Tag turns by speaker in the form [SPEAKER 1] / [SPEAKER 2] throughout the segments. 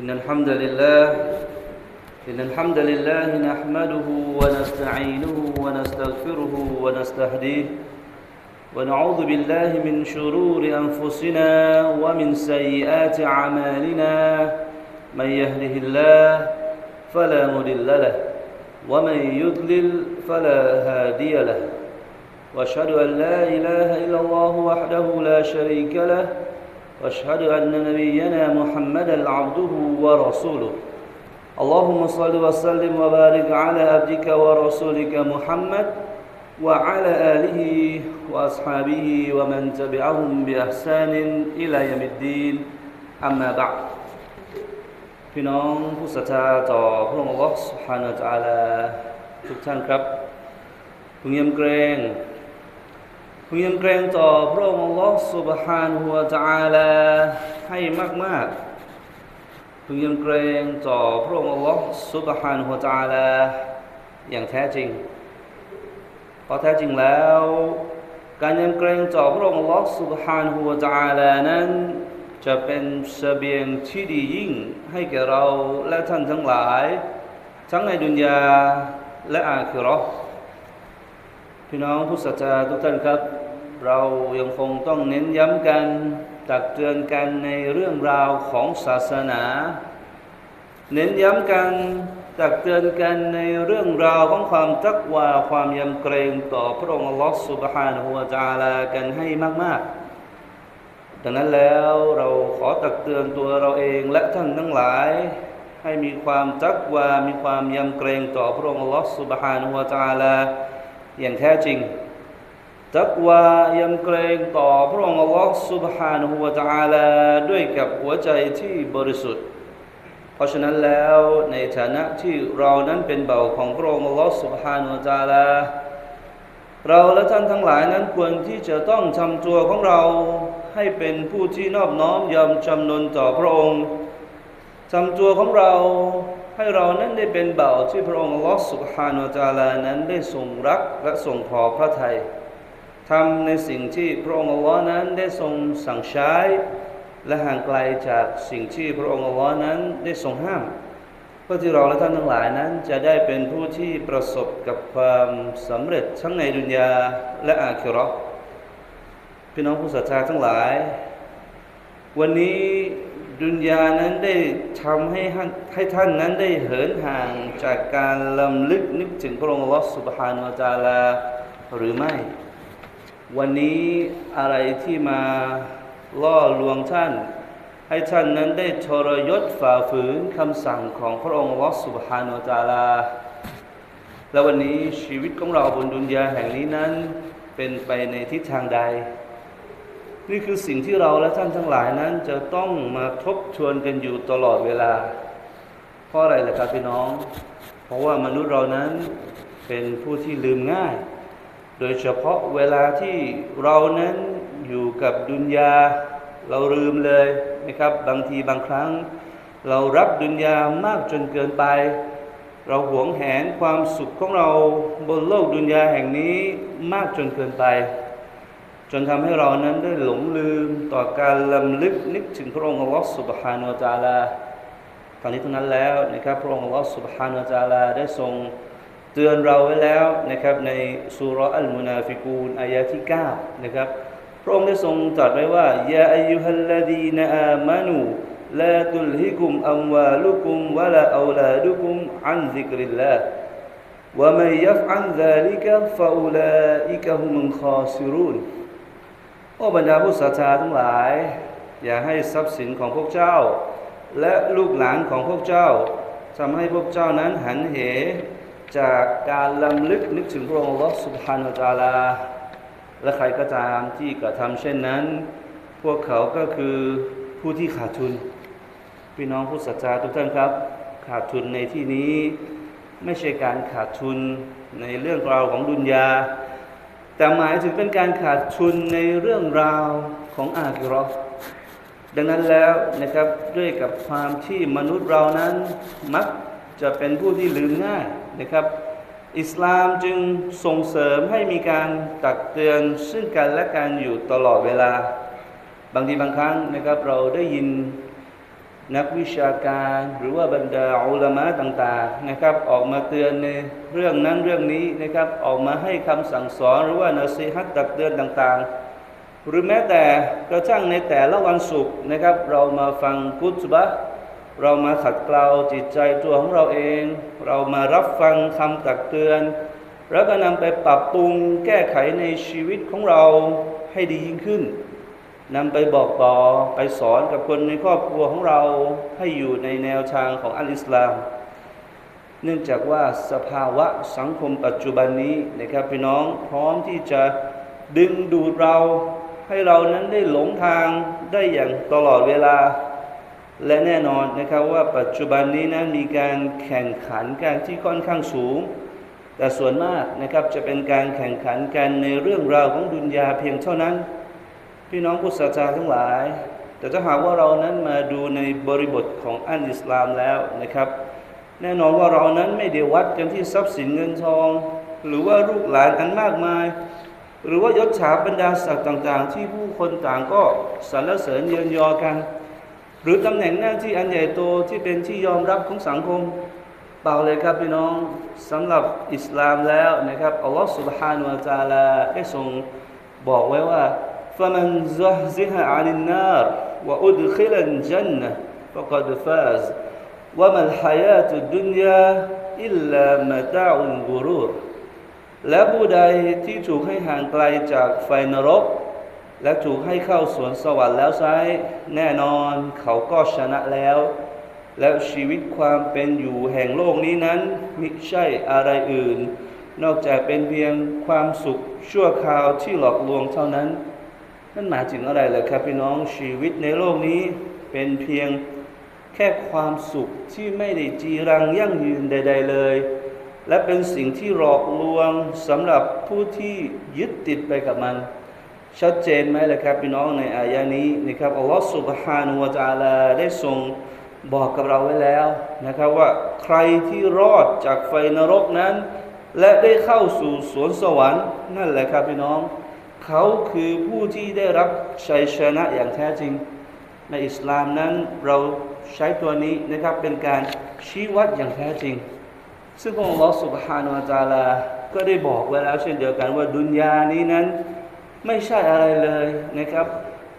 [SPEAKER 1] إن الحمد لله إن الحمد لله نحمده ونستعينه ونستغفره ونستهديه ونعوذ بالله من شرور أنفسنا ومن سيئات أعمالنا. من يهده الله فلا مضل له ومن يضلل فلا هادي له. وأشهد أن لا إله إلا الله وحده لا شريك له واشهد ان نبينا محمدا عبده ورسوله اللهم صل وسلم وبارك على عبدك ورسولك محمد وعلى اله واصحابه ومن تبعهم باحسان الى يوم الدين اما بعد พี่น้องผู้ศรัทธาต่อพระองค์อัลลอฮ์ سبحانه และ تعالى ทุกท่านครับพึงยำเกรง พึงยำเกรงต่อพระองค์อัลลอฮ์ سبحانه และ تعالى ให้มากๆพึงยำเกรงต่อพระองค์อัลลอฮ์ سبحانه และ تعالى อย่างแท้จริง เพราะแท้จริงแล้ว การยำเกรงต่อพระองค์อัลลอฮ์ سبحانه และ تعالى นั้นจะเป็นเสบียงที่ดียิ่งให้แก่เราและท่านทั้งหลาย ทั้งในดุนยาและอาคิเราะห์พี่น้องผู้ศรัทธาทุกท่านครับ เรายังคงต้องเน้นย้ำกันตักเตือนกันในเรื่องราวของศาสนา เน้นย้ำกันตักเตือนกันในเรื่องราวของความตักว่าความยำเกรงต่อพระองค์อัลลอฮฺสุบฮานะฮูวะจาลากันให้มาก ๆ ดังนั้นแล้วเราขอตักเตือนตัวเราเองและท่านทั้งหลาย ให้มีความตักว่ามีความยำเกรงต่อพระองค์อัลลอฮฺสุบฮานะฮูวะจาลาอย่างแท้จริง ตักวายำเกรงต่อพระองค์อัลลอฮฺ سبحانه และ تعالى ด้วยกับหัวใจที่บริสุทธิ์ เพราะฉะนั้นแล้วในฐานะที่เรานั้นเป็นเบาของพระองค์อัลลอฮฺ سبحانه และ تعالى เราและท่านทั้งหลายนั้นควรที่จะต้องทำตัวของเราให้เป็นผู้ที่นอบน้อมยอมจำนนต่อพระองค์ทำตัวของเราให้เรานั้นได้เป็นเบาที่พระองค์อัลลอฮฺ سبحانه และ تعالى นั้นได้ทรงรักและทรงพอพระทัย ทำในสิ่งที่พระองค์อัลลอฮ์นั้นได้ทรงสั่งใช้ และห่างไกลจากสิ่งที่พระองค์อัลลอฮ์นั้นได้ทรงห้าม เพื่อที่เราและท่านทั้งหลายนั้น จะได้เป็นผู้ที่ประสบกับความสำเร็จทั้งในดุนยาและอาคิราะห์พี่น้องผู้ศรัทธาทั้งหลาย วันนี้ดุนยานั้นได้ทำให้ให้ท่านนั้นได้เหินห่างจากการลำลึกนึกถึงพระองค์อัลลอฮฺสุบฮานาจาลาหรือไม่ วันนี้อะไรที่มาล่อลวงท่าน ให้ท่านนั้นได้ทรยศฝ่าฝืนคำสั่งของพระองค์ลอสุบฮานาจาลา และวันนี้ชีวิตของเราบนดุนยาแห่งนี้นั้นเป็นไปในทิศทางใด นี่คือสิ่งที่เราและท่านทั้งหลายนั้นจะต้องมาทบทวนกันอยู่ตลอดเวลา เพราะอะไรล่ะครับพี่น้อง เพราะว่ามนุษย์เรานั้นเป็นผู้ที่ลืมง่าย โดยเฉพาะเวลาที่เรานั้นอยู่กับดุนยา เราลืมเลยนะครับ บางทีบางครั้ง เรารับดุนยามากจนเกินไป เราหวงแหนความสุขของเราบนโลกดุนยาแห่งนี้มากจนเกินไป จนทำให้เรานั้นได้หลงลืมต่อการลำลึกนึกถึงพระองค์อัลลอฮฺสุบฮานาอัลลอฮฺทั้งนี้เท่านั้นแล้วนะครับพระองค์อัลลอฮฺสุบฮานาอัลลอฮฺได้ทรง เตือนเราไว้แล้วนะครับในสุรอัลมุนาฟิกูนอายะที่9นะครับพระองค์ได้ทรงตรัสไว้ว่ายาอายุฮัลลดีนอามานูลาตุลฮิกุมอัมวาลุกุมวะลาอูลาดุกุมอันซิกริลลาห์ ومن يفعل ذلك فأولئك هم الخاسرون โอ้บรรดาผู้ศรัทธาทั้งหลาย อย่าให้ทรัพย์สินของพวกเจ้า และลูกหลานของพวกเจ้าทำให้พวกเจ้านั้นหันเห จากการลำลึกนึกถึงพระองค์ลอสุบฮานาจาลา และใครก็ตามที่กระทำเช่นนั้น พวกเขาก็คือผู้ที่ขาดทุน พี่น้องผู้ศรัทธาทุกท่านครับ ขาดทุนในที่นี้ไม่ใช่การขาดทุนในเรื่องราวของดุนยา แต่หมายถึงเป็นการขาดทุนในเรื่องราวของอาคิราะห์ดังนั้นแล้วนะครับด้วยกับความที่มนุษย์เรานั้นมักจะเป็นผู้ที่ลืมง่าย นะครับ อิสลามจึงส่งเสริมให้มีการตักเตือนซึ่งกันและกันอยู่ตลอดเวลา บางทีบางครั้งนะครับเราได้ยินนักวิชาการหรือว่าบรรดาอุลามะต่างๆนะครับ ออกมาเตือนในเรื่องนั้นเรื่องนี้นะครับ ออกมาให้คำสั่งสอนหรือว่านาซีฮัตตักเตือนต่างๆ หรือแม้แต่กระทั่งในแต่ละวันศุกร์นะครับ เรามาฟังกุตบะ เรามาขัดเกลาจิตใจตัวของเราเอง เรามารับฟังคำตักเตือน แล้วก็นำไปปรับปรุงแก้ไขในชีวิตของเราให้ดียิ่งขึ้นนำไปบอกต่อไปสอนกับคนในครอบครัวของเราให้อยู่ในแนวทางของอัลอิสลาม เนื่องจากว่าสภาวะสังคมปัจจุบันนี้นะครับพี่น้องพร้อมที่จะดึงดูดเราให้เรานั้นได้หลงทางได้อย่างตลอดเวลา และแน่นอนนะครับว่าปัจจุบันนี้นั้นมีการแข่งขันกันที่ค่อนข้างสูง แต่ส่วนมากนะครับจะเป็นการแข่งขันกันในเรื่องราวของดุนยาเพียงเท่านั้น พี่น้องผู้ศรัทธาทั้งหลาย แต่ถ้าหากว่าเรานั้นมาดูในบริบทของอันอิสลามแล้วนะครับ แน่นอนว่าเรานั้นไม่ได้วัดกันที่ทรัพย์สินเงินทอง หรือว่าลูกหลานอันมากมาย หรือว่ายศถาบรรดาศักดิ์ต่าง ๆ ที่ผู้คนต่างก็สรรเสริญเยินยอกัน หรือตำแหน่งหน้าที่อันใหญ่โตที่เป็นที่ยอมรับของสังคม เปล่าเลยครับพี่น้องสำหรับอิสลามแล้วนะครับอัลลอฮฺ سبحانه และ تعالى ได้ทรงบอกไว้ว่า فمن زحزح عن النار وأدخل الجنة فقد فاز وما الحياة الدنيا إلا متاع الغرور และผู้ใดที่ถูกให้ห่างไกลจากไฟนรก และถูกให้เข้าสวนสวรรค์แล้วไซร้แน่นอนเขาก็ชนะแล้ว แล้วชีวิตความเป็นอยู่แห่งโลกนี้นั้นมิใช่อะไรอื่น นอกจากเป็นเพียงความสุขชั่วคราวที่หลอกลวงเท่านั้นนั่นหมายถึงอะไรล่ะครับพี่น้องชีวิตในโลกนี้เป็นเพียงแค่ความสุขที่ไม่ได้จีรังยั่งยืนใด ๆ เลย และเป็นสิ่งที่หลอกลวงสำหรับผู้ที่ยึดติดไปกับมัน ชัดเจนไหมล่ะครับพี่น้องในอายานี้นะครับอัลลอฮฺสุบฮานุวะจาลาได้ทรงบอกกับเราไว้แล้วนะครับว่าใครที่รอดจากไฟนรกนั้น และได้เข้าสู่สวนสวรรค์นั่นแหละครับพี่น้อง เขาคือผู้ที่ได้รับชัยชนะอย่างแท้จริง ในอิสลามนั้นเราใช้ตัวนี้นะครับเป็นการชี้วัดอย่างแท้จริง ซึ่งองค์ลอสุบฮานุวาจาลาก็ได้บอกไว้แล้วเช่นเดียวกันว่าดุนยานี้นั้น ไม่ใช่อะไรเลยนะครับ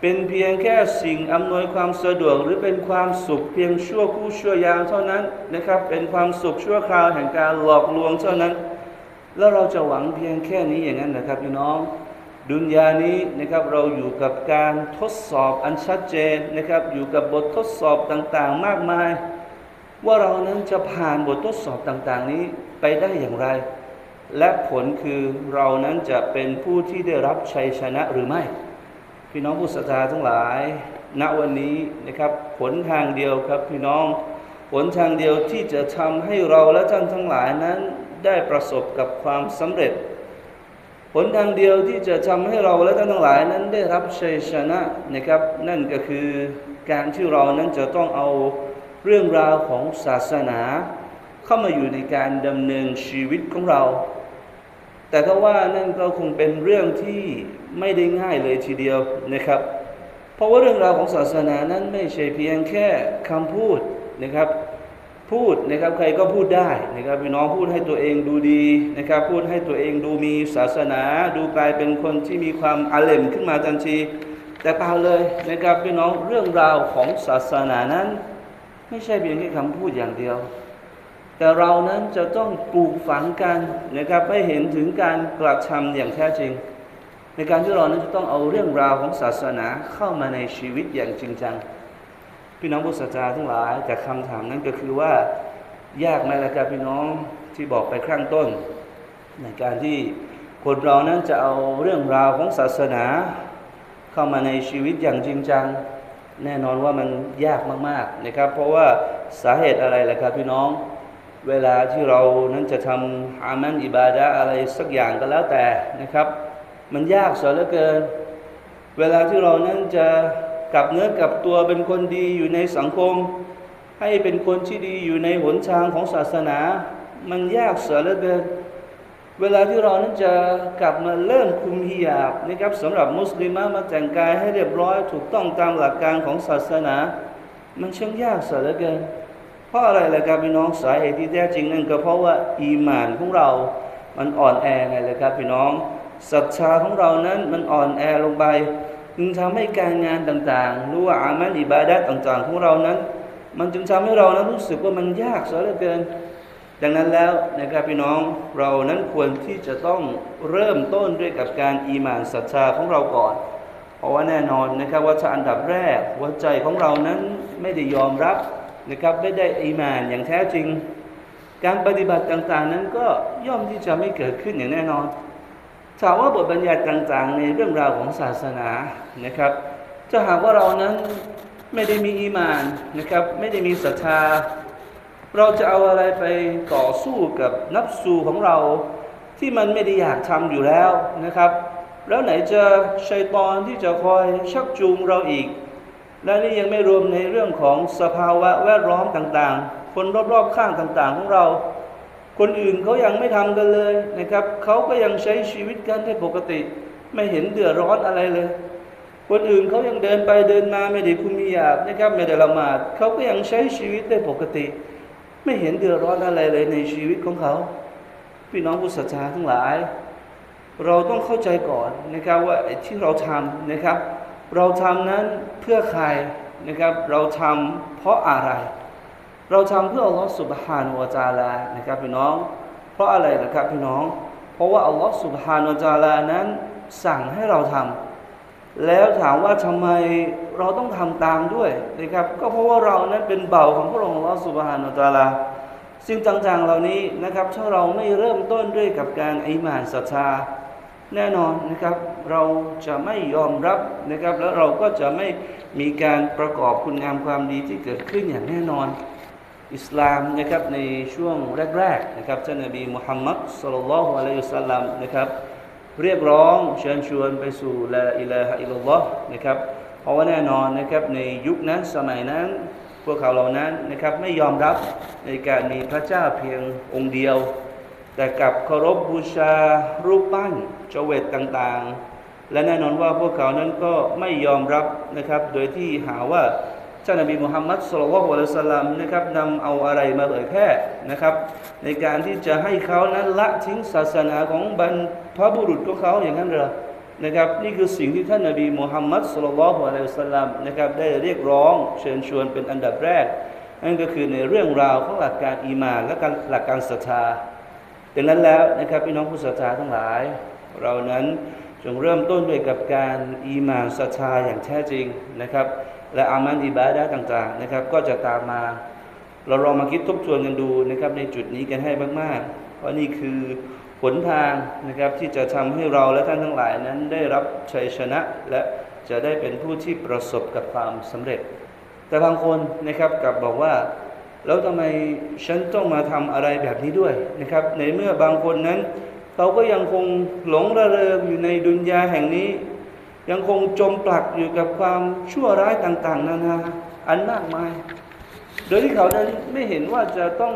[SPEAKER 1] เป็นเพียงแค่สิ่งอำนวยความสะดวกหรือเป็นความสุขเพียงชั่วครู่ชั่วยามเท่านั้นนะครับ เป็นความสุขชั่วคราวแห่งการหลอกลวงเท่านั้น แล้วเราจะหวังเพียงแค่นี้อย่างนั้นนะครับพี่น้อง ดุนยานี้นะครับเราอยู่กับการทดสอบอันชัดเจนนะครับ อยู่กับบททดสอบต่างๆ มากมาย ว่าเรานั้นจะผ่านบททดสอบต่างๆ นี้ไปได้อย่างไร และผลคือเรานั้นจะเป็นผู้ที่ได้รับชัยชนะหรือไม่ พี่น้องผู้ศรัทธาทั้งหลาย ณวันนี้นะครับผลทางเดียวครับพี่น้องผลทางเดียวที่จะทำให้เราและท่านทั้งหลายนั้นได้ประสบกับความสำเร็จ ผลทางเดียวที่จะทำให้เราและท่านทั้งหลายนั้นได้รับชัยชนะนะครับ นั่นก็คือการที่เรานั้นจะต้องเอาเรื่องราวของศาสนา เข้ามาอยู่ในการดำเนินชีวิตของเรา แต่ก็ว่านั่นก็คงเป็นเรื่องที่ไม่ได้ง่ายเลยทีเดียวนะครับ เพราะว่าเรื่องราวของศาสนานั้นไม่ใช่เพียงแค่คำพูดนะครับ พูดนะครับใครก็พูดได้นะครับพี่น้องพูดให้ตัวเองดูดีนะครับ พูดให้ตัวเองดูมีศาสนา ดูกลายเป็นคนที่มีความอาเลมขึ้นมาทันทีแต่เปล่าเลยนะครับพี่น้องเรื่องราวของศาสนานั้น ไม่ใช่เพียงแค่คำพูดอย่างเดียว แต่เรานั้นจะต้องปลูกฝังกันนะครับให้เห็นถึงการกระทำอย่างแท้จริง ในการที่เรานั้นจะต้องเอาเรื่องราวของศาสนาเข้ามาในชีวิตอย่างจริงจัง พี่น้องผู้ศรัทธาทั้งหลายแต่คำถามนั้นก็คือว่ายากไหมล่ะครับพี่น้องที่บอกไปข้างต้น ในการที่คนเรานั้นจะเอาเรื่องราวของศาสนา เข้ามาในชีวิตอย่างจริงจัง แน่นอนว่ามันยากมากๆนะครับ เพราะว่าสาเหตุอะไรล่ะครับพี่น้อง เวลาที่เรานั้นจะทำอามันอิบาดะอะไรสักอย่างก็แล้วแต่นะครับ มันยากเสียเหลือเกิน เวลาที่เรานั้นจะกลับเนื้อกลับตัวเป็นคนดีอยู่ในสังคม ให้เป็นคนที่ดีอยู่ในหนทางของศาสนา มันยากเสียเหลือเกิน เวลาที่เรานั้นจะกลับมาเริ่มคุมฮิญาบนะครับสำหรับมุสลิมมาแต่งกายให้เรียบร้อยถูกต้องตามหลักการของศาสนา มันช่างยากเสียเหลือเกิน เพราะอะไรล่ะครับพี่น้องสาเหตุที่แท้จริงนั่นก็เพราะว่าอีหมานของเรา มันอ่อนแอไงเลยครับพี่น้องศรัทธาของเรานั้นมันอ่อนแอลงไปจึงทำให้การงานต่างๆหรือว่าอามัลอิบาดะต่างๆ ของเรานั้น มันจึงทำให้เรานั้นรู้สึกว่ามันยากเสียเหลือเกิน ดังนั้นแล้วนะครับพี่น้องเรานั้นควรที่จะต้องเริ่มต้นด้วยกับการอีหมานศรัทธาของเราก่อน เพราะว่าแน่นอนนะครับว่าถ้าอันดับแรกหัวใจของเรานั้นไม่ได้ยอมรับ นะครับไม่ได้อีมานอย่างแท้จริง การปฏิบัติต่างๆ นั้นก็ย่อมที่จะไม่เกิดขึ้นอย่างแน่นอนถามว่าบทบัญญัติต่างๆ ในเรื่องราวของศาสนานะครับถ้าหากว่าเรานั้นไม่ได้มีอีมานนะครับ ไม่ได้มีศรัทธา เราจะเอาอะไรไปต่อสู้กับนับสูของเรา ที่มันไม่ได้อยากทำอยู่แล้วนะครับ แล้วไหนจะชัยตอนที่จะคอยชักจูงเราอีก และนี่ยังไม่รวมในเรื่องของสภาวะแวดล้อมต่างๆ คนรอบๆข้างต่างๆ ของเรา คนอื่นเขายังไม่ทำกันเลยนะครับเขาก็ยังใช้ชีวิตกันได้ปกติ ไม่เห็นเดือดร้อนอะไรเลย คนอื่นเขายังเดินไปเดินมาไม่ได้คุมียาบนะครับไม่ได้ละหมาดเขาก็ยังใช้ชีวิตได้ปกติ ไม่เห็นเดือดร้อนอะไรเลยในชีวิตของเขา พี่น้องผู้ศรัทธาทั้งหลาย เราต้องเข้าใจก่อนนะครับว่าที่เราทำนะครับ เราทำนั้นเพื่อใครนะครับ เราทำเพราะอะไร เราทำเพื่ออัลลอฮฺสุบฮานวะจาลานะครับพี่น้อง เพราะอะไรนะครับพี่น้อง เพราะว่าอัลลอฮฺสุบฮานวะจาลานั้น สั่งให้เราทำแล้วถามว่าทำไมเราต้องทำตามด้วยนะครับ ก็เพราะว่าเรานั้นเป็นเบาของพระองค์อัลลอฮฺสุบฮานวะจาลาสิ่งต่างๆเหล่านี้นะครับถ้าเราไม่เริ่มต้นด้วยกับการอิมานศรัทธา แน่นอนนะครับเราจะไม่ยอมรับนะครับ แล้วเราก็จะไม่มีการประกอบคุณงามความดีที่เกิดขึ้นอย่างแน่นอน อิสลามนะครับในช่วงแรกๆนะครับท่านนบีมุฮัมมัดสุลลัลฮุอะลัยฮิวะสัลลัมนะครับเรียกร้องเชิญชวนไปสู่ละอิลาฮะอิลลัลลอฮ์นะครับเพราะว่าแน่นอนนะครับในยุคนั้นสมัยนั้น พวกเขาเหล่านั้นนะครับไม่ยอมรับในการมีพระเจ้าเพียงองค์เดียว แต่กับเคารพบูชารูปปั้นเจเวตต่างๆ และแน่นอนว่าพวกเขานั้นก็ไม่ยอมรับนะครับ โดยที่หาว่าท่านนบีมุฮัมมัดสุลลัลลอฮุอะลัยฮิวะสลัมนะครับนำเอาอะไรมาเผยแพร่นะครับ ในการที่จะให้เขานั้นละทิ้งศาสนาของบรรพบุรุษของเขาอย่างนั้นเหรอนะครับนี่คือสิ่งที่ท่านนบีมุฮัมมัดสุลลัลลอฮุอะลัยฮิวะสลัมนะครับได้เรียกร้องเชิญชวนเป็นอันดับแรก นั่นก็คือในเรื่องราวของหลักการอีมานและการหลักการศรัทธา ดังนั้นแล้วนะครับพี่น้องผู้ศรัทธาทั้งหลาย เรานั้นจงเริ่มต้นด้วยกับการอีมานศรัทธาอย่างแท้จริงนะครับ และอามันอิบาดะต่างๆนะครับ ก็จะตามมา เราลองมาคิดทบทวนกันดูนะครับ ในจุดนี้กันให้มากๆเพราะนี่คือหนทางนะครับที่จะทำให้เราและท่านทั้งหลายนั้นได้รับชัยชนะและจะได้เป็นผู้ที่ประสบกับความสำเร็จ แต่บางคนนะครับกลับบอกว่า แล้วทำไมฉันต้องมาทำอะไรแบบนี้ด้วยนะครับ ในเมื่อบางคนนั้นเขาก็ยังคงหลงระเริงอยู่ในดุนยาแห่งนี้ ยังคงจมปลักอยู่กับความชั่วร้ายต่างๆ นานา อันมากมาย โดยที่เขานั้นไม่เห็นว่าจะต้อง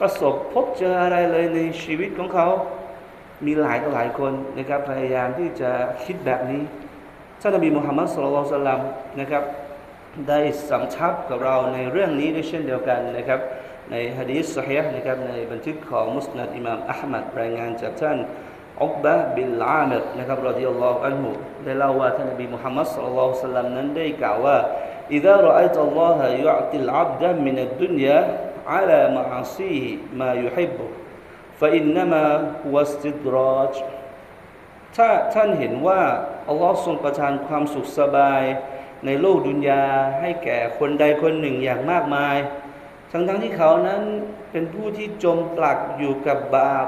[SPEAKER 1] ประสบพบเจออะไรเลยในชีวิตของเขา มีหลายต่อหลายคนนะครับพยายามที่จะคิดแบบนี้ท่านนบีมุฮัมมัดสุลลัลสลัมนะครับ ได้สำทับกับเราในเรื่องนี้ด้วยเช่นเดียวกันนะครับ ในฮะดีษสฮีห์นะครับในบันทึกของมุสนัดอิหม่ามอัลมัดรายงานจากท่านอุกบะบิลอามิรนะครับรดิยัลลอฮุอันฮุได้เล่าว่าท่านนบีมุฮัมมัดสุลลัลสลัมนั้นได้กล่าวว่า إذا رأيت الله يعطي العبد من الدنيا على معاصيه ما يحبه فإنما هو استدراج ถ้าท่านเห็นว่าอัลลอฮ์ทรงประทานความสุขสบาย ในโลกดุนยาให้แก่คนใดคนหนึ่งอย่างมากมาย ทั้งทั้งที่เขานั้นเป็นผู้ที่จมปลักอยู่กับบาป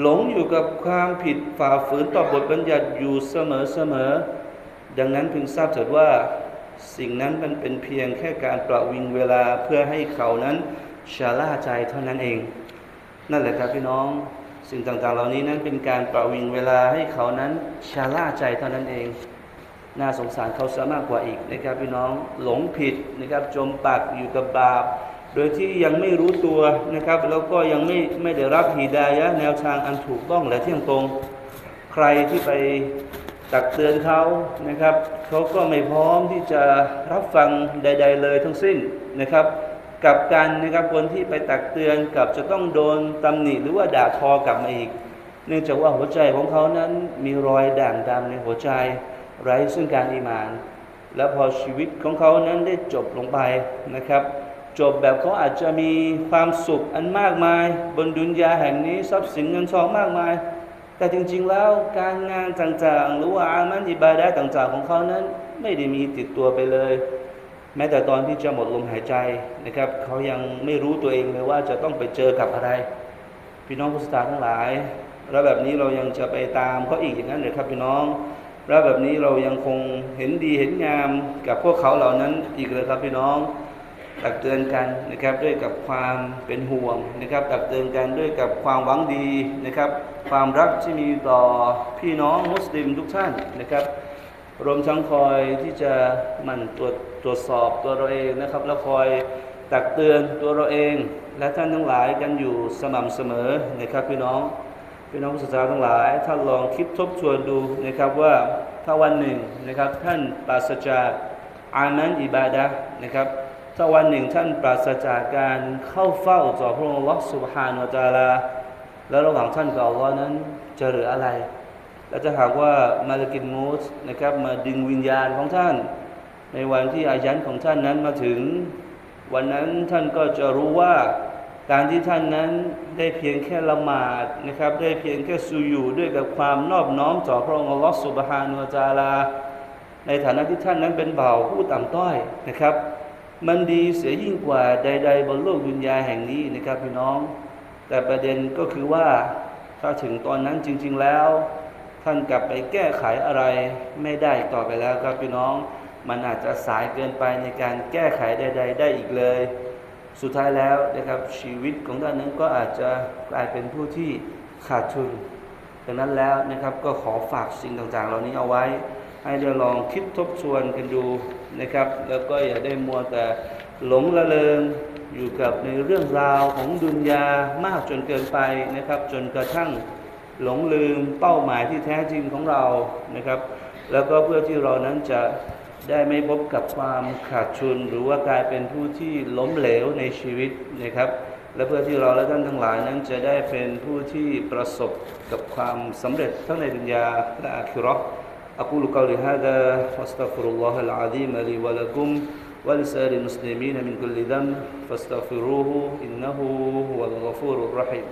[SPEAKER 1] หลงอยู่กับความผิดฝ่าฝืนต่อบทบัญญัติอยู่เสมอเสมอดังนั้นพึงทราบเถิดว่าสิ่งนั้นมันเป็นเพียงแค่การประวิงเวลาเพื่อให้เขานั้นชะล่าใจเท่านั้นเอง นั่นแหละครับพี่น้อง สิ่งต่างๆ เหล่านี้นั้นเป็นการประวิงเวลาให้เขานั้นชะล่าใจเท่านั้นเอง น่าสงสารเขาซะมากกว่าอีกนะครับพี่น้องหลงผิดนะครับจมปักอยู่กับบาป โดยที่ยังไม่รู้ตัวนะครับ แล้วก็ยังไม่ไม่ได้รับฮีดายะแนวทางอันถูกต้องและเที่ยงตรง ใครที่ไปตักเตือนเขานะครับเขาก็ไม่พร้อมที่จะรับฟังใด ๆ เลยทั้งสิ้นนะครับ กับกันนะครับคนที่ไปตักเตือนกับจะต้องโดนตำหนิหรือว่าด่าทอกลับมาอีก เนื่องจากว่าหัวใจของเขานั้นมีรอยด่างดำในหัวใจ ไร้ซึ่งการอีมาน แล้วพอชีวิตของเขานั้นได้จบลงไปนะครับ จบแบบเขาอาจจะมีความสุขอันมากมาย บนดุนยาแห่งนี้ทรัพย์สินเงินทองมากมาย แต่จริงๆแล้วการงานต่างๆ หรือว่าอามันอิบาดะต่างๆ ของเขานั้นไม่ได้มีติดตัวไปเลย แม้แต่ตอนที่จะหมดลมหายใจนะครับเขายังไม่รู้ตัวเองเลยว่าจะต้องไปเจอกับอะไร พี่น้องผู้ศรัทธาทั้งหลายแล้วแบบนี้เรายังจะไปตามเขาอีกอย่างนั้นเลยครับพี่น้อง แล้วแบบนี้เรายังคงเห็นดีเห็นงามกับพวกเขาเหล่านั้นอีกเลยครับพี่น้องตักเตือนกันนะครับด้วยกับความเป็นห่วงนะครับตักเตือนกันด้วยกับความหวังดีนะครับ ความรักที่มีต่อพี่น้องมุสลิมทุกท่านนะครับ รวมทั้งคอยที่จะมั่นตรวจตรวจสอบตัวเราเองนะครับ แล้วคอยตักเตือนตัวเราเอง และท่านทั้งหลายกันอยู่สม่ำเสมอนะครับพี่น้อง พี่น้องศรัทธาทั้งหลายท่านลองคิดทบทวนดูนะครับว่าถ้าวันหนึ่งนะครับท่านปราศจากอามันอิบาดะนะครับถ้าวันหนึ่งท่านปราศจากการเข้าเฝ้าต่อพระองค์อัลอสุบฮานอัตะอาลา แล้วระหว่างท่านกับอัลลอฮ์นั้นจะเหลืออะไร และจะหากว่ามาลกินมูสนะครับมาดึงวิญญาณของท่าน ในวันที่อายันของท่านนั้นมาถึง วันนั้นท่านก็จะรู้ว่า การที่ท่านนั้นได้เพียงแค่ละหมาดนะครับ ได้เพียงแค่สุยูด้วยกับความนอบน้อมต่อพระองค์อัลลอฮฺสุบฮานาอัลตะอาลา ในฐานะที่ท่านนั้นเป็นเบาผู้ต่ำต้อยนะครับ มันดีเสียยิ่งกว่าใด ๆ บนโลกดุนยาแห่งนี้นะครับพี่น้อง แต่ประเด็นก็คือว่าถ้าถึงตอนนั้นจริง ๆแล้ว ท่านกลับไปแก้ไขอะไรไม่ได้ต่อไปแล้วครับพี่น้อง มันอาจจะสายเกินไปในการแก้ไขใด ๆ ได้อีกเลย สุดท้ายแล้วนะครับชีวิตของท่านนั้นก็อาจจะกลายเป็นผู้ที่ขาดทุนดังนั้นแล้วนะครับก็ขอฝากสิ่งต่างๆ เหล่านี้เอาไว้ ให้เราลองคิดทบทวนกันดูนะครับ แล้วก็อย่าได้มัวแต่หลงละเลงอยู่กับในเรื่องราวของดุนยามากจนเกินไปนะครับ จนกระทั่งหลงลืมเป้าหมายที่แท้จริงของเรานะครับ แล้วก็เพื่อที่เรานั้นจะ ได้ไม่พบกับความขาดทุน หรือว่ากลายเป็นผู้ที่ล้มเหลวในชีวิตนะครับ และเพื่อที่เราและท่านทั้งหลายนั้นจะได้เป็นผู้ที่ประสบกับความสำเร็จทั้งในดุนยาและอาคิเราะห์ أقول قولي هذا واستغفر الله العظيم لي ولكم ولسائر المسلمين من كل ذنب فاستغفروه إنه هو الغفور الرحيم